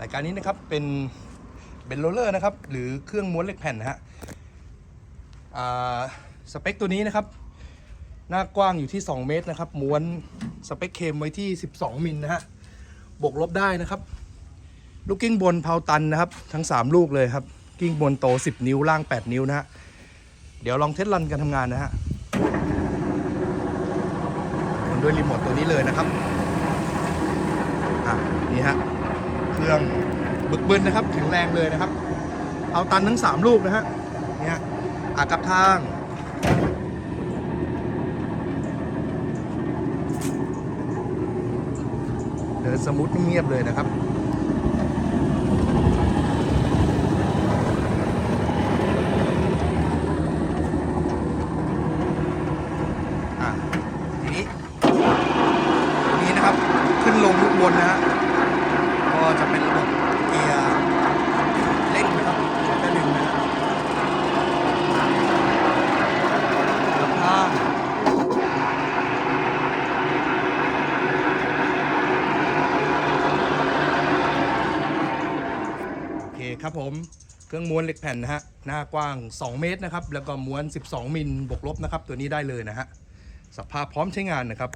รายการนี้นะครับเป็นเบนโรเลอร์นะครับ หรือเครื่องม้วนเหล็กแผ่นนะฮะสเปคตัวนี้นะครับ หน้ากว้างอยู่ที่ 2 เมตรนะครับ ม้วนสเปคเคมไว้ที่ 12 มิลนะฮะบวกลบได้นะครับ ลูกกิ้งบนเพาตันนะครับ ทั้ง 3 ลูกเลยครับ กิ้งบนโต 10 นิ้วล่าง 8 นิ้วนะฮะเดี๋ยวลองเทสรันการทำงานนะฮะดด้วยรีโมทตัวนี้เลยนะครับ อะ นี่ฮะ เครื่องบึกบึนนะครับแข็งแรงเลยนะครับ เอาตันทั้ง 3 ลูกนะฮะเนี่ฮะอากลับทางเดินสมูทเงียบเลยนะครับอะทีนี้ นี้นะครับ ขึ้นลงลูกบนนะฮะ จะเป็นระบบเกียร์เร่งนะครับใช้ได้หนึ่งนะฮะแล้วข้างโอเคครับผมเครื่องม้วนเหล็กแผ่นนะฮะหน้ากว้าง 2 เมตรนะครับ แล้วก็ม้วน 12 มิลบวกลบนะครับ ตัวนี้ได้เลยนะฮะสภาพพร้อมใช้งานนะครับ